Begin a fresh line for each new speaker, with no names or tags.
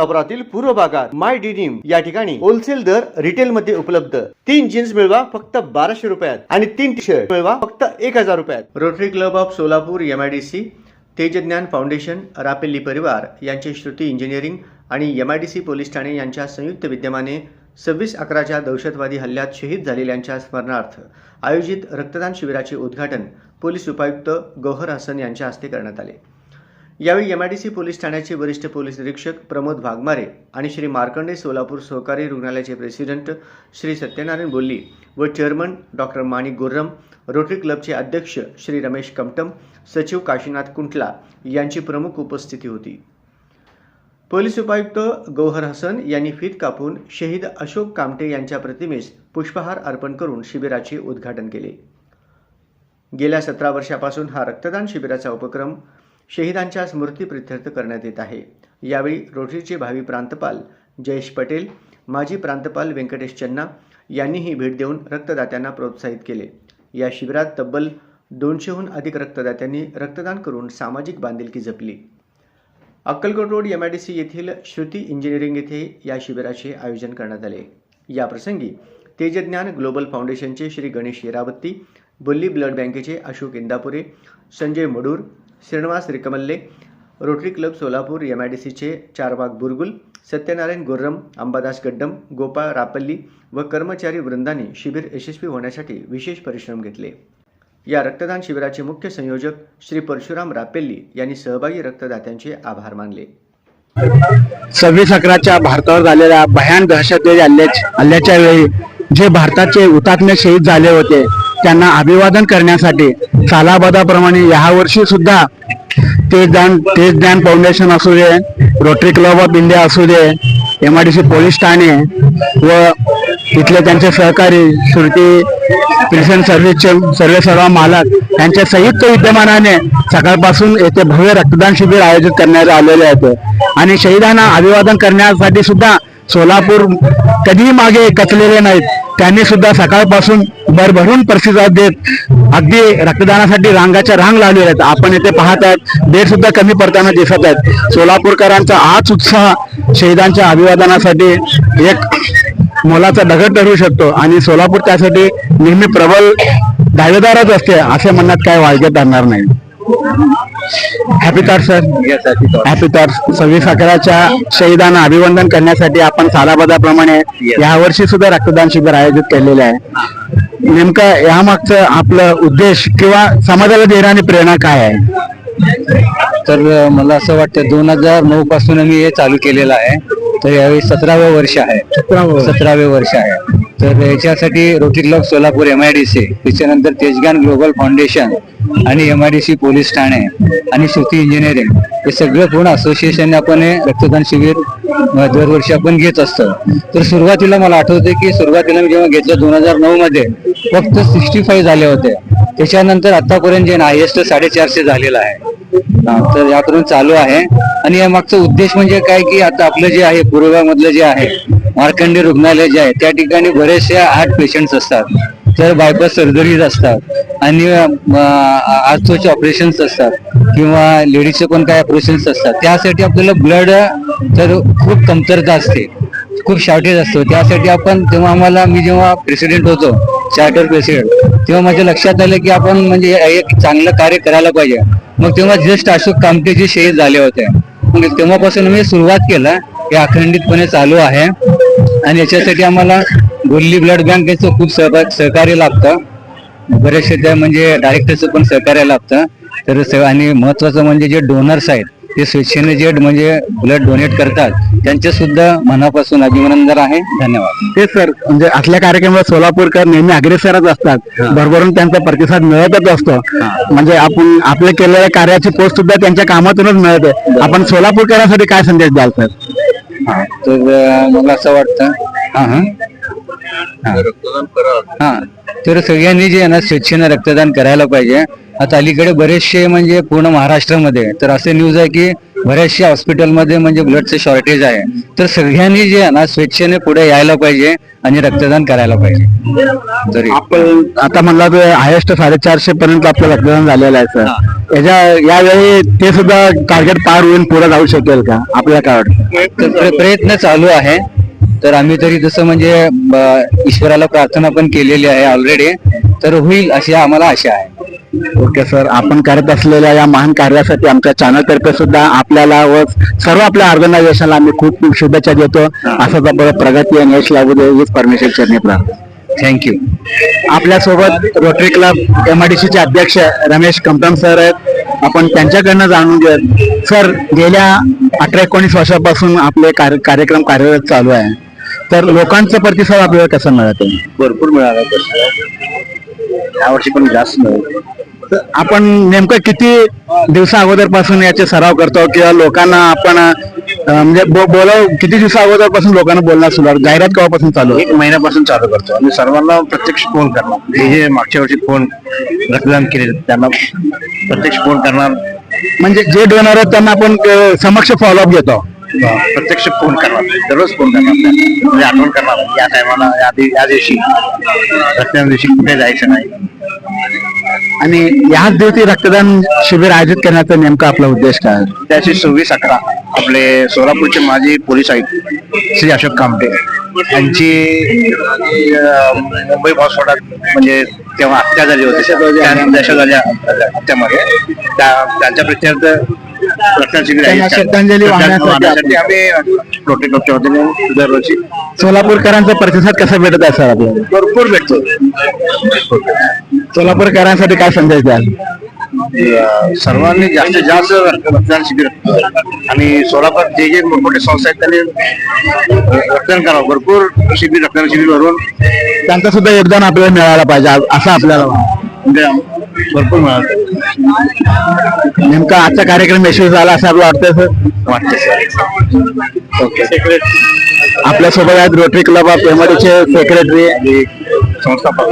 सोलापुरातील पूर्व भागात माय डिनिम या ठिकाणी होलसेल दर रिटेल मध्ये उपलब्ध. तीन जीन्स मिळवा फक्त बाराशे रुपयात आणि तीन टी शर्ट मिळवा फक्त एक हजार रुपयात. Rotary Club of Solapur MIDC Tejgyan foundation Rapelli परिवार यांचे श्रुती इंजिनिअरिंग आणि एमआयडीसी पोलीस ठाणे यांच्या संयुक्त विद्यमाने सव्वीस अकराच्या दहशतवादी हल्ल्यात शहीद झालेल्यांच्या स्मरणार्थ आयोजित रक्तदान शिबिराचे उद्घाटन पोलीस उपायुक्त गौहर हसन यांच्या हस्ते करण्यात आले. यावेळी एमआयडीसी पोलीस ठाण्याचे वरिष्ठ पोलीस निरीक्षक प्रमोद वाघमारे आणि श्री मार्कंडे सोलापूर सहकारी रुग्णालयाचे प्रेसिडेंट श्री सत्यनारायण बोल्ली व chairman doctor Manik Gurram Rotary क्लबचे अध्यक्ष श्री रमेश कमटम सचिव काशीनाथ कुंटला यांची प्रमुख उपस्थिती होती. पोलीस उपायुक्त गौहर हसन यांनी फीत कापून शहीद अशोक कामटे यांच्या प्रतिमेस पुष्पहार अर्पण करून शिबिराचे उद्घाटन केले. गेल्या सतरा वर्षापासून हा रक्तदान शिबिराचा उपक्रम शहीदांच्या स्मृतीप्रित्यर्थ करण्यात येत आहे. यावेळी रोटरीचे भावी प्रांतपाल जयेश पटेल माजी प्रांतपाल व्यंकटेश चन्ना यांनीही भेट देऊन रक्तदात्यांना प्रोत्साहित केले. या शिबिरात तब्बल दोनशेहून अधिक रक्तदात्यांनी रक्तदान करून सामाजिक बांधिलकी जपली. Akkalkot road M I D C येथील श्रुती इंजिनिअरिंग येथे या शिबिराचे आयोजन करण्यात आले. या प्रसंगी तेजज्ञान ग्लोबल फाउंडेशनचे श्री गणेश येरावत्ती बुल्ली ब्लड बँकेचे Ashok Indapure Sanjay Madur Shrinivas Rikamalle Rotary Club Solapur M I D सीचे चारबाग बुरगुल सत्यनारायण गोर्रम अंबादास गड्डम गोपाळ रापल्ली व कर्मचारी वृंदाने शिबिर यशस्वी होण्यासाठी विशेष परिश्रम घेतले. या रक्तदान शिबिराचे मुख्य संयोजक श्री परशुराम रापेल्ली यांनी सहभागी रक्तदात्यांचे आभार मानले.
सव्वीस अकराच्या भारतावर झालेल्या भयान दहशतवादी हल्ल्याच्या वेळी जे भारताचे हुतात्मे शहीद झाले होते त्यांना अभिवादन करण्यासाठी सालाबादाप्रमाणे या वर्षी सुद्धा तेज ज्ञान तेज ज्ञान फाउंडेशन असू दे रोटरी क्लब ऑफ इंडिया असू दे M I D C police Thane व तिथले त्यांचे सहकारी श्रुती प्रिझन सर्व्हिसचे सर्व सर्व मालक यांच्या संयुक्त विद्यमानाने सकाळपासून येथे भव्य रक्तदान शिबिर आयोजित करण्यात आलेले आहेत. आणि शहीदांना अभिवादन करण्यासाठी सुद्धा सोलापूर कधीही मागे कचलेले नाहीत. त्यांनी सुद्धा सकाळपासून भरभरून प्रतिसाद देत अगदी रक्तदानासाठी रांगाच्या रांग लावलेल्या आहेत. आपण येथे पाहत आहेत. बेड सुद्धा कमी पडताना दिसत आहेत. सोलापूरकरांचा आज उत्साह शहीदांच्या अभिवादनासाठी एक मोलाचा दगड ठरू शकतो. आणि सोलापूर त्यासाठी नेहमी प्रबल दावेदारच असते असे म्हणण्यात काय वाळगे ठरणार नाही. हॅपी तार सर हॅपी तार सव्वीस अकराच्या शहीदांना अभिवंदन करण्यासाठी आपण सालाबादाप्रमाणे यावर्षी सुद्धा रक्तदान शिबिर आयोजित केलेले आहे. नेमकं यामागचं आपलं उद्देश किंवा समाजाला देणारी प्रेरणा काय आहे?
तर मला असं वाटतं दोन हजार नऊ पासून मी हे चालू केलेलं आहे. तर यावेळी सतरावं वर्ष आहे. सतरावे वर्ष. आहे. तर याच्यासाठी Rotary Club Solapur M I D C त्याच्यानंतर तेजगान ग्लोबल फाउंडेशन आणि M I D C police Thane आणि श्रुती इंजिनिअरिंग हे सगळं पूर्ण असोसिएशन आपण हे रक्तदान शिबिर दरवर्षी आपण घेत असतो. तर सुरुवातीला मला आठवते की सुरुवातीला मी जेव्हा घेतलं दोन हजार नऊ मध्ये फक्त सिक्स्टी फाईव्ह झाले होते. त्याच्यानंतर आतापर्यंत जे हायएस्ट साडेचारशे झालेलं आहे. तर याकडून चालू आहे. आणि या मागचा उद्देश म्हणजे काय की आता आपलं जे आहे पूर्वामधलं जे आहे मार्कंडी रुग्णालय जे आहे त्या ठिकाणी बरेचसे आठ पेशंट्स असतात. तर बायपास सर्जरीज असतात आणि आर्थोचे ऑपरेशन्स असतात किंवा लेडीजचे पण काही ऑपरेशन्स असतात. त्यासाठी आपल्याला ब्लड तर खूप कमतरता असते. खूप शॉर्टेज असतो. त्यासाठी आपण तेव्हा आम्हाला मी जेव्हा प्रेसिडेंट होतो चार्टर प्रेसिडेंट तेव्हा माझ्या लक्षात आलं की आपण म्हणजे एक चांगलं कार्य करायला पाहिजे. मग तेव्हा जस्ट अशोक कामटे जे शहीद झाले होते. मग तेव्हापासून मी सुरुवात केलं. हे अखंडितपणे चालू आहे. आणि याच्यासाठी आम्हाला गोल्ली ब्लड बँकेचं खूप सहभाग सहकार्य लाभतं बरेचसे त्या म्हणजे डायरेक्टरचं पण सहकार्य लाभतं तर आणि महत्वाचं म्हणजे जे डोनर्स आहेत ते स्वेच्छेने जे म्हणजे ब्लड डोनेट करतात त्यांचे सुद्धा मनापासून अभिनंदन आहे. धन्यवाद.
ते सर म्हणजे असल्या कार्यक्रमात सोलापूरकर नेहमी अग्रेसरच असतात. भरभरून त्यांचा प्रतिसाद मिळतच असतो. म्हणजे आपण आपल्या केलेल्या कार्याची पोस्ट सुद्धा त्यांच्या कामातूनच मिळते. आपण सोलापूरकरांसाठी काय संदेश द्याल सर
हा, तर मला असं वाटतं हा हा. हा. तर सगळ्यांनी जे आहे ना स्वेच्छेनं रक्तदान करायला पाहिजे. आता अलीकडे बरेचसे म्हणजे पूर्ण महाराष्ट्रामध्ये तर असे न्यूज आहे की बऱ्याचशा हॉस्पिटलमध्ये म्हणजे ब्लडचं शॉर्टेज आहे. तर सगळ्यांनी जे आहे ना स्वेच्छेने पुढे यायला पाहिजे आणि रक्तदान करायला पाहिजे. तरी.
आपण आता म्हणला तर हायेस्ट साडेचारशे पर्यंत आपलं रक्तदान झालेलं आहे सर याच्या यावेळी ते सुद्धा टार्गेट पार होऊन पुढे जाऊ शकेल का? आपल्याला काय वाटतं?
प्रयत्न चालू आहे. तर आम्ही तरी जसं म्हणजे ईश्वराला प्रार्थना पण केलेली आहे ऑलरेडी तर होईल अशी आम्हाला आशा आहे.
Okay sir. आपण करत असलेल्या या महान कार्यासाठी आमच्या चॅनल तर्फे सुद्धा आपल्याला व सर्व आपल्या ऑर्गनायझेशनला आम्ही खूप खूप शुभेच्छा देतो. असंच आपलं प्रगती आणि यश लागू दे हीच परमेश्वर चरणी प्रार्थना.
थँक्यू
आपल्यासोबत रोटरी क्लब एमआयडीसी चे अध्यक्ष रमेश कंपम सर आहेत. आपण त्यांच्याकडनं जाणून घेऊयात सर गेल्या अठरा एकोणीस वर्षापासून आपले कार्य- कार्यक्रम कार्यरत चालू आहे. तर लोकांचा प्रतिसाद आपल्याला कसा मिळत
भरपूर मिळाला यावर्षी पण जास्त मिळालं.
तर आपण नेमकं किती दिवसा अगोदरपासून याचे सराव करतो किंवा लोकांना आपण म्हणजे बोलाव किती दिवसा अगोदरपासून लोकांना बोलण्यास सुरुवात जाहिरात केव्हापासून चालू?
एक महिन्यापासून चालू करतो. आणि सर्वांना प्रत्यक्ष फोन करणार हे जे मागच्या वर्षी फोन रक्तदान केले त्यांना प्रत्यक्ष फोन करणार.
म्हणजे जे डोनर आहेत त्यांना आपण समक्ष फॉलोअप घेतो.
प्रत्यक्ष फोन करणार दररोज फोन करणार. म्हणजे आठवण करणार या टायमाला या दिवशी. रक्तदान दिवशी कुठे जायचं नाही.
आणि याच दिवशी रक्तदान शिबिर आयोजित करण्याचा नेमका आपला उद्देश काय?
त्याची सव्वीस अकरा आपले सोलापूरचे माजी पोलीस आयुक्त श्री अशोक कामटे यांची मुंबई बॉसवाडात म्हणजे तेव्हा हत्या झाली होती त्या दहशतवाद्या हत्यामध्ये त्या- त्यांच्या प्रत्यर्थ
त्यांना श्रद्धांजली वाहण्यासाठी
वाहण्यासाठी आम्ही प्रोटेक्ट क्लबच्या वतीने दरवर्षी
सोलापूरकरांचा प्रतिसाद कसा भेटत आहे सर आपल्याला
भरपूर भेटतो.
सोलापूरकरांसाठी काय संदेश द्याल?
सर्वांनी जास्तीत जास्त रक्तदान शिबिर आणि सोलापूर जे जे मोठमोठे संस्था आहेत त्यांनी रक्तदान करावं. भरपूर शिबिर रक्तदान शिबिर भरून
त्यांचं सुद्धा योगदान आपल्याला मिळायला पाहिजे असं आपल्याला.
म्हणजे भरपूर मिळालं
नेमका आजचा कार्यक्रम यशस्वी झाला असं आपलं वाटतं सर
वाटते सर
ओके आहेत रोटरी क्लब ऑफ एमआरडीचे सेक्रेटरी
संस्थापक